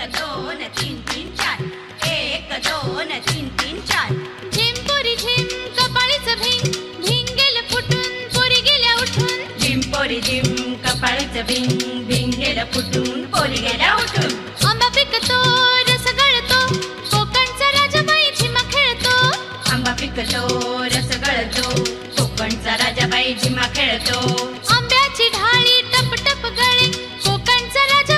एक दोन तीन तीन चार एक दोन तीन तीन चार. झिम पोरी झिम कपाळीचं भिंग भिंग गेलं फुटून पोरी गेल्या उठून. झिम पोरी झिम कपाळीचं भिंग भिंग गेलं फुटून पोरी गेल्या उठून. आंबा पिकतो रस गळतो कोकणचा राजाबाई झिमा खेळतो. आंबा पिकतो रस गळतो कोकणचा राजाबाई झिमा खेळतो. आंब्याची ढाळी टप टप गळे कोकणचा खेळे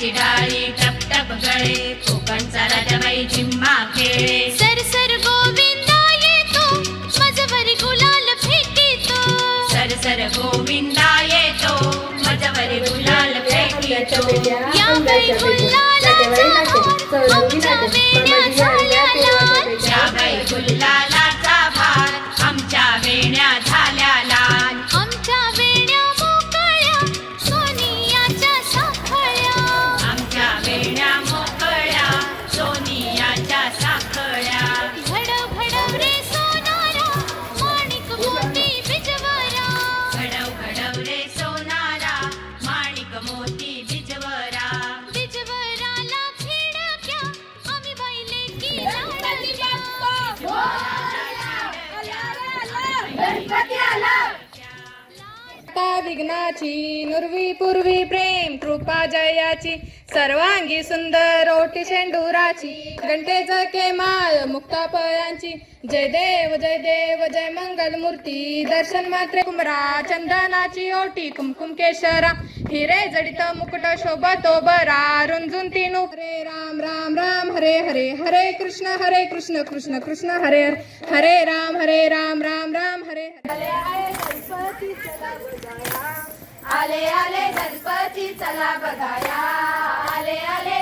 आंब्याची डाळी टप टप गळे कोकणचा राजाबाई झिम्मा खेळे सर सर गोविंदा येतो मजवरी गुलाल फेकीतो. सर सर गोविंदा येतो मजवरी गुलाल फेकितो. या बाई Vem pra aqui! आता विघ्नाची नुरवी पूर्वी प्रेम कृपा जयाची सर्वांगी सुंदर ओटी शेंडुराची घंटेज के माय मुक्तापयांची. जय देव जय देव जय मंगल मूर्ती दर्शन मात्रे कुमरा चंदनाची ओटी कुमकुम केशरा. हिरे जडित मुकुट शोभतो बरा रुंजून तीनू. हरे राम राम राम हरे हरे हरे कृष्ण हरे कृष्ण कृष्ण कृष्ण हरे हरे. हरे राम हरे राम राम राम हरे हरे. आले आले गणपती चला बघाया आले आले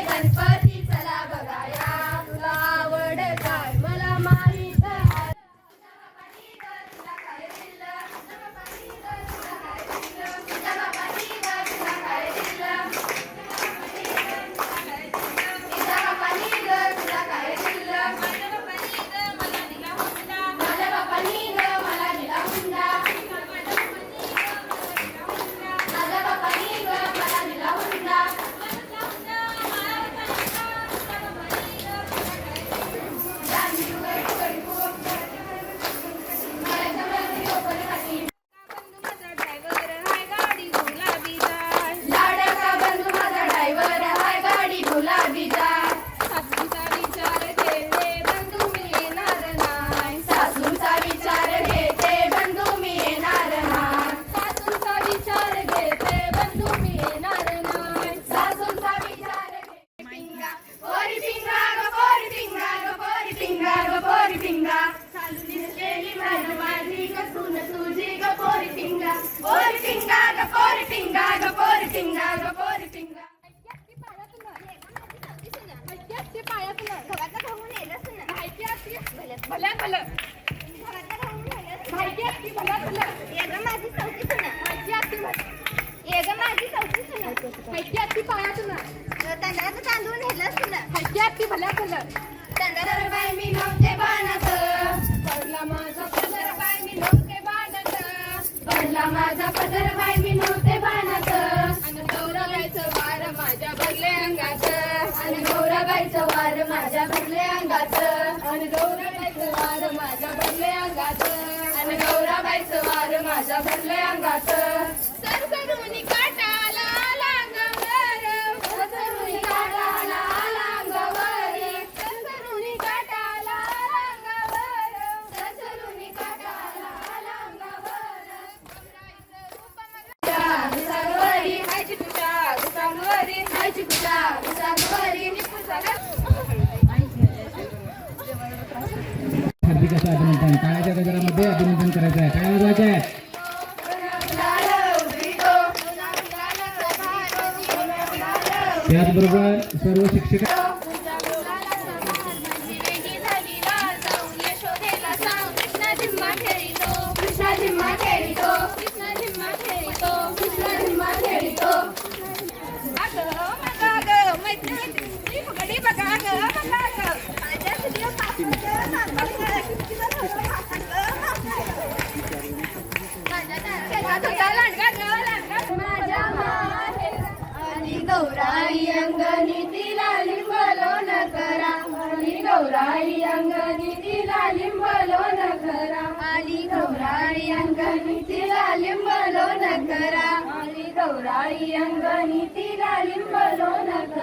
भल्या भलं माहिती असती भल्या भलं माझी चौकी माहिती असती माझी चौकी माहिती असती पायातून तांदळाचं तांदूळ नेलं सुना माहिती असती भल्या भलं तांदळावर बाय मी नव्हते बाणत पडला माझा पदर बाय मी नव्हते बाणत पडला माझा पदर बाय मी नव्हते बाणत आणि गौरवायचं वार माझ्या भरले अंगात आणि गौरवायचं वार माझ्या भरले अंगात आणि गौरवायचं वार माझ्या भरले अंगात. आणि गौराबाईचं वार माझ्या भरले अंगात. सरसरुनी काटाला आला अंगावर सरसरुनी काटाला आला अंगावर सरसरुनी काटाला आला अंगावर सरसरुनी अंगावर तुझ्या तुझ्या कसं अभिनंदन. काळाच्या गजरामध्ये अभिनंदन करायचं आहे. काय वाजवायचं आहे? त्याचबरोबर सर्व शिक्षक गौराई अंगणी तिला लिंबलो न करा. आली गौराई अंगणी तिला लिंबलो न करा. आली गौराई अंगणी तिला लिंबलो न करा. आली गौराई अंगणी तिला लिंबलो न करा.